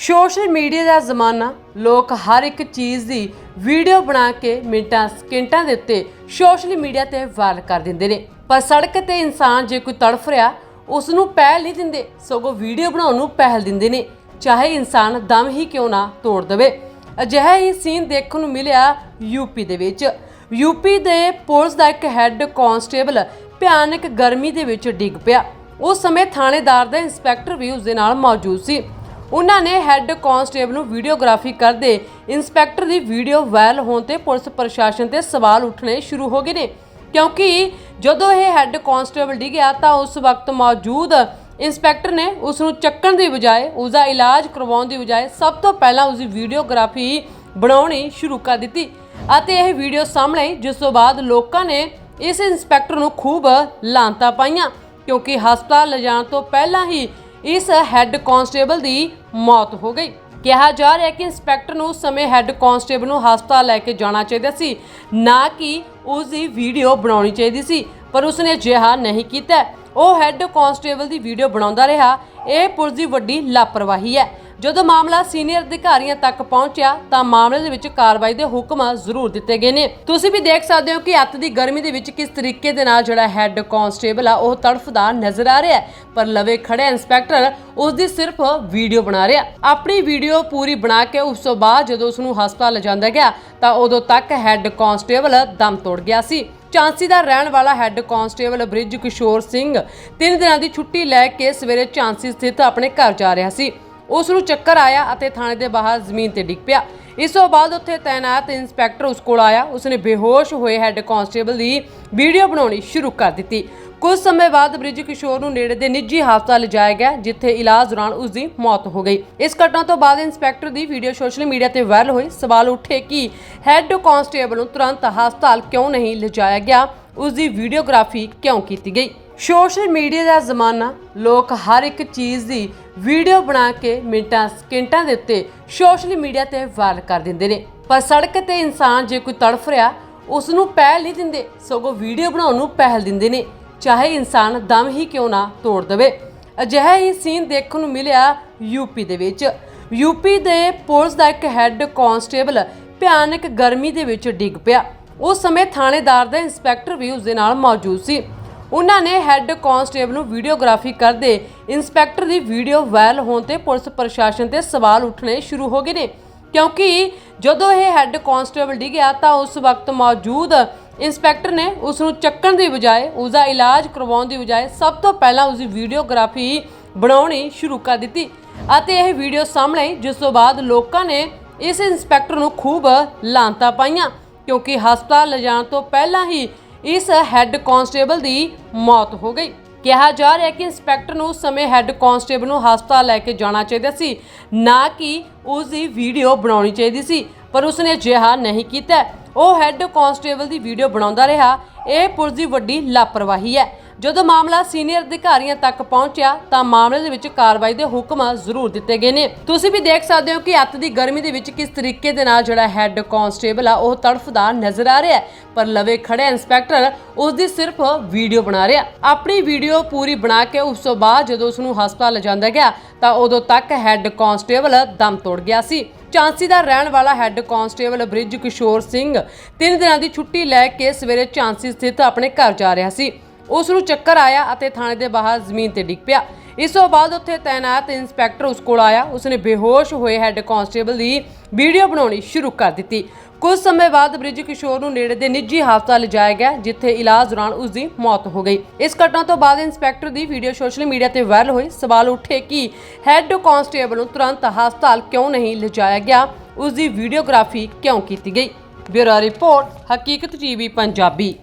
Social media ਦਾ ਜ਼ਮਾਨਾ, ਲੋਕ ਹਰ ਇੱਕ ਚੀਜ਼ ਦੀ ਵੀਡੀਓ ਬਣਾ ਕੇ ਮਿੰਟਾਂ, ਸਕਿੰਟਾਂ ਦੇ ਉੱਤੇ ਸੋਸ਼ਲ ਮੀਡੀਆ ਤੇ ਵਾਇਰਲ ਕਰ ਦਿੰਦੇ ਨੇ। ਪਰ ਸੜਕ ਤੇ ਇਨਸਾਨ ਜੇ ਕੋਈ ਤੜਫ ਰਿਹਾ ਉਸ ਨੂੰ ਪਹਿਲ ਨਹੀਂ ਦਿੰਦੇ, ਸਗੋਂ ਵੀਡੀਓ ਬਣਾਉਣ ਨੂੰ ਪਹਿਲ ਦਿੰਦੇ ਨੇ। ਚਾਹੇ ਇਨਸਾਨ ਦਮ ਹੀ ਕਿਉਂ ਨਾ ਤੋੜ ਦੇਵੇ। ਅਜਿਹਾ ਹੀ ਸੀਨ ਦੇਖਣ ਨੂੰ ਮਿਲਿਆ ਯੂਪੀ ਦੇ ਵਿੱਚ। ਯੂਪੀ ਦੇ ਪੁਲਿਸ ਦਾ ਇੱਕ ਹੈੱਡ ਕਾਂਸਟੇਬਲ ਭਿਆਨਕ ਗਰਮੀ ਦੇ ਵਿੱਚ ਡਿੱਗ ਪਿਆ। ਉਸ ਸਮੇਂ ਥਾਣੇਦਾਰ ਦਾ ਇੰਸਪੈਕਟਰ ਵੀ ਉਸ ਦੇ ਨਾਲ ਮੌਜੂਦ ਸੀ। ਉਹਨਾਂ ਨੇ ਹੈੱਡ ਕਾਂਸਟੇਬਲ ਨੂੰ ਵੀਡੀਓਗ੍ਰਾਫੀ ਕਰਦੇ ਇੰਸਪੈਕਟਰ ਦੀ ਵੀਡੀਓ ਵਾਇਰਲ ਹੋਣ ਤੇ ਪੁਲਿਸ ਪ੍ਰਸ਼ਾਸਨ ਤੇ ਸਵਾਲ ਉੱਠਣੇ ਸ਼ੁਰੂ ਹੋ ਗਏ ਨੇ। ਕਿਉਂਕਿ ਜਦੋਂ ਇਹ ਹੈੱਡ ਕਾਂਸਟੇਬਲ ਡਿੱਗਿਆ ਤਾਂ ਉਸ ਵਕਤ ਮੌਜੂਦ ਇੰਸਪੈਕਟਰ ਨੇ ਉਸ ਨੂੰ ਚੱਕਣ ਦੀ ਬਜਾਏ, ਉਸ ਦਾ ਇਲਾਜ ਕਰਵਾਉਣ ਦੀ ਬਜਾਏ ਸਭ ਤੋਂ ਪਹਿਲਾਂ ਉਸ ਦੀ ਵੀਡੀਓਗ੍ਰਾਫੀ ਬਣਾਉਣੀ ਸ਼ੁਰੂ ਕਰ ਦਿੱਤੀ ਅਤੇ ਇਹ ਵੀਡੀਓ ਸਾਹਮਣੇ ਆਈ, ਜਿਸ ਤੋਂ ਬਾਅਦ ਲੋਕਾਂ ਨੇ ਇਸ ਇੰਸਪੈਕਟਰ ਨੂੰ ਖੂਬ ਲਾਂਤਾ ਪਾਈਆਂ। ਕਿਉਂਕਿ ਹਸਪਤਾਲ ਲਿਜਾਣ ਤੋਂ ਪਹਿਲਾਂ ਹੀ ਇਸ ਹੈੱਡ ਕਾਂਸਟੇਬਲ ਦੀ ਮੌਤ ਹੋ ਗਈ। ਕਿਹਾ ਜਾ ਰਿਹਾ ਕਿ ਇੰਸਪੈਕਟਰ ਨੂੰ ਉਸ ਸਮੇਂ ਹੈੱਡ ਕਾਂਸਟੇਬਲ ਨੂੰ ਹਸਪਤਾਲ ਲੈ ਕੇ ਜਾਣਾ ਚਾਹੀਦਾ ਸੀ, ਨਾ ਕਿ ਉਸ ਦੀ ਵੀਡੀਓ ਬਣਾਉਣੀ ਚਾਹੀਦੀ ਸੀ, ਪਰ ਉਸਨੇ ਅਜਿਹਾ ਨਹੀਂ ਕੀਤਾ। ਉਹ ਹੈੱਡ ਕਾਂਸਟੇਬਲ ਦੀ ਵੀਡੀਓ ਬਣਾਉਂਦਾ ਰਿਹਾ। ਇਹ ਪੁਲਿਸ ਦੀ ਵੱਡੀ ਲਾਪਰਵਾਹੀ ਹੈ। ਜਦੋਂ ਮਾਮਲਾ ਸੀਨੀਅਰ ਅਧਿਕਾਰੀਆਂ ਤੱਕ ਪਹੁੰਚਿਆ, ਤਾਂ ਮਾਮਲੇ ਦੇ ਵਿੱਚ ਕਾਰਵਾਈ ਦੇ ਹੁਕਮ ਜ਼ਰੂਰ ਦਿੱਤੇ ਗਏ ਨੇ। ਤੁਸੀਂ ਵੀ ਦੇਖ ਸਕਦੇ ਹੋ ਕਿ ਅੱਤ ਦੀ ਗਰਮੀ ਦੇ ਵਿੱਚ ਕਿਸ ਤਰੀਕੇ ਦੇ ਨਾਲ ਜਿਹੜਾ ਹੈੱਡ ਕਾਂਸਟੇਬਲ ਆ, ਉਹ ਤੜਫਦਾ ਨਜ਼ਰ ਆ ਰਿਹਾ ਪਰ ਲਵੇ ਖੜੇ ਇੰਸਪੈਕਟਰ, ਉਸ ਦੀ ਸਿਰਫ ਵੀਡੀਓ ਬਣਾ ਰਿਹਾ। ਆਪਣੀ ਵੀਡੀਓ ਪੂਰੀ ਬਣਾ ਕੇ ਉਸ ਤੋਂ ਬਾਅਦ ਜਦੋਂ ਉਸ ਨੂੰ ਹਸਪਤਾਲ ਲਿਜਾਂਦਾ ਗਿਆ, ਤਾਂ ਉਦੋਂ ਤੱਕ ਹੈੱਡ ਕਾਂਸਟੇਬਲ ਦਮ ਤੋੜ ਗਿਆ ਸੀ। ਝਾਂਸੀ ਦਾ ਰਹਿਣ ਵਾਲਾ ਹੈੱਡ ਕਾਂਸਟੇਬਲ ਬ੍ਰਿਜ ਕਿਸ਼ੋਰ ਸਿੰਘ ਤਿੰਨ ਦਿਨਾਂ ਦੀ ਛੁੱਟੀ ਲੈ ਕੇ ਸਵੇਰੇ ਝਾਂਸੀ ਸਥਿਤ ਆਪਣੇ ਘਰ ਜਾ ਰਿਹਾ ਸੀ। ਉਸ ਨੂੰ ਚੱਕਰ ਆਇਆ ਅਤੇ ਥਾਣੇ ਦੇ ਬਾਹਰ ਜ਼ਮੀਨ ਤੇ ਡਿੱਗ ਪਿਆ। ਇਸ ਤੋਂ ਬਾਅਦ ਉੱਥੇ ਤਾਇਨਾਤ ਇੰਸਪੈਕਟਰ ਉਸ ਕੋਲ ਆਇਆ। ਉਸਨੇ ਬੇਹੋਸ਼ ਹੋਏ ਹੈੱਡ ਕਾਂਸਟੇਬਲ ਦੀ ਵੀਡੀਓ ਬਣਾਉਣੀ ਸ਼ੁਰੂ ਕਰ ਦਿੱਤੀ। ਕੁਝ ਸਮੇਂ ਬਾਅਦ ਬ੍ਰਿਜ ਕਿਸ਼ੋਰ ਨੂੰ ਨੇੜੇ ਦੇ ਨਿੱਜੀ ਹਸਪਤਾਲ ਲਿਜਾਇਆ ਗਿਆ, ਜਿੱਥੇ ਇਲਾਜ ਦੌਰਾਨ ਉਸ ਦੀ ਮੌਤ ਹੋ ਗਈ। ਇਸ ਘਟਨਾ ਤੋਂ ਬਾਅਦ ਇੰਸਪੈਕਟਰ ਦੀ ਵੀਡੀਓ ਸੋਸ਼ਲ ਮੀਡੀਆ ਤੇ ਵਾਇਰਲ ਹੋਈ। ਸਵਾਲ ਉੱਠੇ ਕਿ ਹੈੱਡ ਕਾਂਸਟੇਬਲ ਨੂੰ ਤੁਰੰਤ ਹਸਪਤਾਲ ਕਿਉਂ ਨਹੀਂ ਲਿਜਾਇਆ ਗਿਆ? ਉਸ ਦੀ ਵੀਡੀਓਗ੍ਰਾਫੀ ਕਿਉਂ ਕੀਤੀ ਗਈ? ਸੋਸ਼ਲ ਮੀਡੀਆ ਦਾ ਜ਼ਮਾਨਾ, ਲੋਕ ਹਰ ਇੱਕ ਚੀਜ਼ ਦੀ ਵੀਡੀਓ ਬਣਾ ਕੇ ਮਿੰਟਾਂ, ਸਕਿੰਟਾਂ ਦੇ ਉੱਤੇ ਸੋਸ਼ਲ ਮੀਡੀਆ ਤੇ ਵਾਇਰਲ ਕਰ ਦਿੰਦੇ ਨੇ। ਪਰ ਸੜਕ ਤੇ ਇਨਸਾਨ ਜੇ ਕੋਈ ਤੜਫ ਰਿਹਾ ਉਸ ਨੂੰ ਪਹਿਲ ਨਹੀਂ ਦਿੰਦੇ, ਸਗੋਂ ਵੀਡੀਓ ਬਣਾਉਣ ਨੂੰ ਪਹਿਲ ਦਿੰਦੇ ਨੇ। ਚਾਹੇ ਇਨਸਾਨ ਦਮ ਹੀ ਕਿਉਂ ਨਾ ਤੋੜ ਦੇਵੇ। ਅਜਿਹਾ ਹੀ ਸੀਨ ਦੇਖਣ ਨੂੰ ਮਿਲਿਆ ਯੂਪੀ ਦੇ ਵਿੱਚ। ਯੂਪੀ ਦੇ ਪੁਲਿਸ ਦਾ ਇੱਕ ਹੈੱਡ ਕਾਂਸਟੇਬਲ ਭਿਆਨਕ ਗਰਮੀ ਦੇ ਵਿੱਚ ਡਿੱਗ ਪਿਆ। ਉਸ ਸਮੇਂ ਥਾਣੇਦਾਰ ਦਾ ਇੰਸਪੈਕਟਰ ਵੀ ਉਸ ਦੇ ਨਾਲ ਮੌਜੂਦ ਸੀ। ਉਹਨਾਂ ਨੇ ਹੈੱਡ ਕਾਂਸਟੇਬਲ ਨੂੰ ਵੀਡੀਓਗ੍ਰਾਫੀ ਕਰਦੇ ਇੰਸਪੈਕਟਰ ਦੀ ਵੀਡੀਓ ਵਾਇਰਲ ਹੋਣ ਤੇ ਪੁਲਿਸ ਪ੍ਰਸ਼ਾਸਨ ਤੇ ਸਵਾਲ ਉੱਠਣੇ ਸ਼ੁਰੂ ਹੋ ਗਏ ਨੇ। ਕਿਉਂਕਿ ਜਦੋਂ ਇਹ ਹੈੱਡ ਕਾਂਸਟੇਬਲ ਡਿੱਗਿਆ ਤਾਂ ਉਸ ਵਕਤ ਮੌਜੂਦ ਇੰਸਪੈਕਟਰ ਨੇ ਉਸ ਨੂੰ ਚੱਕਣ ਦੀ ਬਜਾਏ, ਉਸ ਦਾ ਇਲਾਜ ਕਰਵਾਉਣ ਦੀ ਬਜਾਏ ਸਭ ਤੋਂ ਪਹਿਲਾਂ ਉਸ ਦੀ ਵੀਡੀਓਗ੍ਰਾਫੀ ਬਣਾਉਣੀ ਸ਼ੁਰੂ ਕਰ ਦਿੱਤੀ ਅਤੇ ਇਹ ਵੀਡੀਓ ਸਾਹਮਣੇ ਆਈ, ਜਿਸ ਤੋਂ ਬਾਅਦ ਲੋਕਾਂ ਨੇ ਇਸ ਇੰਸਪੈਕਟਰ ਨੂੰ ਖੂਬ ਲਾਂਤਾ ਪਾਈਆਂ। ਕਿਉਂਕਿ ਹਸਪਤਾਲ ਲਿਜਾਣ ਤੋਂ ਪਹਿਲਾਂ ਹੀ ਇਸ ਹੈੱਡ ਕਾਂਸਟੇਬਲ ਦੀ ਮੌਤ ਹੋ ਗਈ। ਕਿਹਾ ਜਾ ਰਿਹਾ ਕਿ ਇੰਸਪੈਕਟਰ ਨੂੰ ਉਸ ਸਮੇਂ ਹੈੱਡ ਕਾਂਸਟੇਬਲ ਨੂੰ ਹਸਪਤਾਲ ਲੈ ਕੇ ਜਾਣਾ ਚਾਹੀਦਾ ਸੀ, ਨਾ ਕਿ ਉਸ ਦੀ ਵੀਡੀਓ ਬਣਾਉਣੀ ਚਾਹੀਦੀ ਸੀ, ਪਰ ਉਸਨੇ ਅਜਿਹਾ ਨਹੀਂ ਕੀਤਾ। ਉਹ ਹੈੱਡ ਕਾਂਸਟੇਬਲ ਦੀ ਵੀਡੀਓ ਬਣਾਉਂਦਾ ਰਿਹਾ। ਇਹ ਪੁਲਿਸ ਦੀ ਵੱਡੀ ਲਾਪਰਵਾਹੀ ਹੈ। ਜਦੋਂ ਮਾਮਲਾ ਸੀਨੀਅਰ ਅਧਿਕਾਰੀਆਂ ਤੱਕ ਪਹੁੰਚਿਆ, ਤਾਂ ਮਾਮਲੇ ਦੇ ਵਿੱਚ ਕਾਰਵਾਈ ਦੇ ਹੁਕਮ ਜ਼ਰੂਰ ਦਿੱਤੇ ਗਏ ਨੇ। ਤੁਸੀਂ ਵੀ ਦੇਖ ਸਕਦੇ ਹੋ ਕਿ ਅੱਤ ਦੀ ਗਰਮੀ ਦੇ ਵਿੱਚ ਕਿਸ ਤਰੀਕੇ ਦੇ ਨਾਲ ਜਿਹੜਾ ਹੈੱਡ ਕਾਂਸਟੇਬਲ ਆ, ਉਹ ਤੜਫਦਾ ਨਜ਼ਰ ਆ ਰਿਹਾ ਪਰ ਲਵੇ ਖੜੇ ਇੰਸਪੈਕਟਰ, ਉਸ ਦੀ ਸਿਰਫ ਵੀਡੀਓ ਬਣਾ ਰਿਹਾ। ਆਪਣੀ ਵੀਡੀਓ ਪੂਰੀ ਬਣਾ ਕੇ ਉਸ ਤੋਂ ਬਾਅਦ ਜਦੋਂ ਉਸ ਨੂੰ ਹਸਪਤਾਲ ਲਿਜਾਂਦਾ ਗਿਆ, ਤਾਂ ਉਦੋਂ ਤੱਕ ਹੈੱਡ ਕਾਂਸਟੇਬਲ ਦਮ ਤੋੜ ਗਿਆ ਸੀ। ਝਾਂਸੀ ਦਾ ਰਹਿਣ ਵਾਲਾ ਹੈੱਡ ਕਾਂਸਟੇਬਲ ਬ੍ਰਿਜ ਕਿਸ਼ੋਰ ਸਿੰਘ ਤਿੰਨ ਦਿਨਾਂ ਦੀ ਛੁੱਟੀ ਲੈ ਕੇ ਸਵੇਰੇ ਝਾਂਸੀ ਸਥਿਤ ਆਪਣੇ ਘਰ ਜਾ ਰਿਹਾ ਸੀ। ਉਸ ਨੂੰ ਚੱਕਰ ਆਇਆ ਅਤੇ ਥਾਣੇ ਦੇ ਬਾਹਰ ਜ਼ਮੀਨ ਤੇ ਡਿੱਗ ਪਿਆ। ਇਸ ਤੋਂ ਬਾਅਦ ਉੱਥੇ ਤਾਇਨਾਤ ਇੰਸਪੈਕਟਰ ਉਸ ਕੋਲ ਆਇਆ। ਉਸਨੇ ਬੇਹੋਸ਼ ਹੋਏ ਹੈੱਡ ਕਾਂਸਟੇਬਲ ਦੀ ਵੀਡੀਓ ਬਣਾਉਣੀ ਸ਼ੁਰੂ ਕਰ ਦਿੱਤੀ। ਕੁਝ ਸਮੇਂ ਬਾਅਦ ਬ੍ਰਿਜ ਕਿਸ਼ੋਰ ਨੂੰ ਨੇੜੇ ਦੇ ਨਿੱਜੀ ਹਸਪਤਾਲ ਲਿਜਾਇਆ ਗਿਆ, ਜਿੱਥੇ ਇਲਾਜ ਦੌਰਾਨ ਉਸ ਦੀ ਮੌਤ ਹੋ ਗਈ। ਇਸ ਘਟਨਾ ਤੋਂ ਬਾਅਦ ਇੰਸਪੈਕਟਰ ਦੀ ਵੀਡੀਓ ਸੋਸ਼ਲ ਮੀਡੀਆ ਤੇ ਵਾਇਰਲ ਹੋਈ। ਸਵਾਲ ਉੱਠੇ ਕਿ ਹੈੱਡ ਕਾਂਸਟੇਬਲ ਨੂੰ ਤੁਰੰਤ ਹਸਪਤਾਲ ਕਿਉਂ ਨਹੀਂ ਲਿਜਾਇਆ ਗਿਆ? ਉਸ ਦੀ ਵੀਡੀਓਗ੍ਰਾਫੀ ਕਿਉਂ ਕੀਤੀ ਗਈ? ਬਿਊਰੋ ਰਿਪੋਰਟ, ਹਕੀਕਤ ਟੀਵੀ, ਪੰਜਾਬੀ।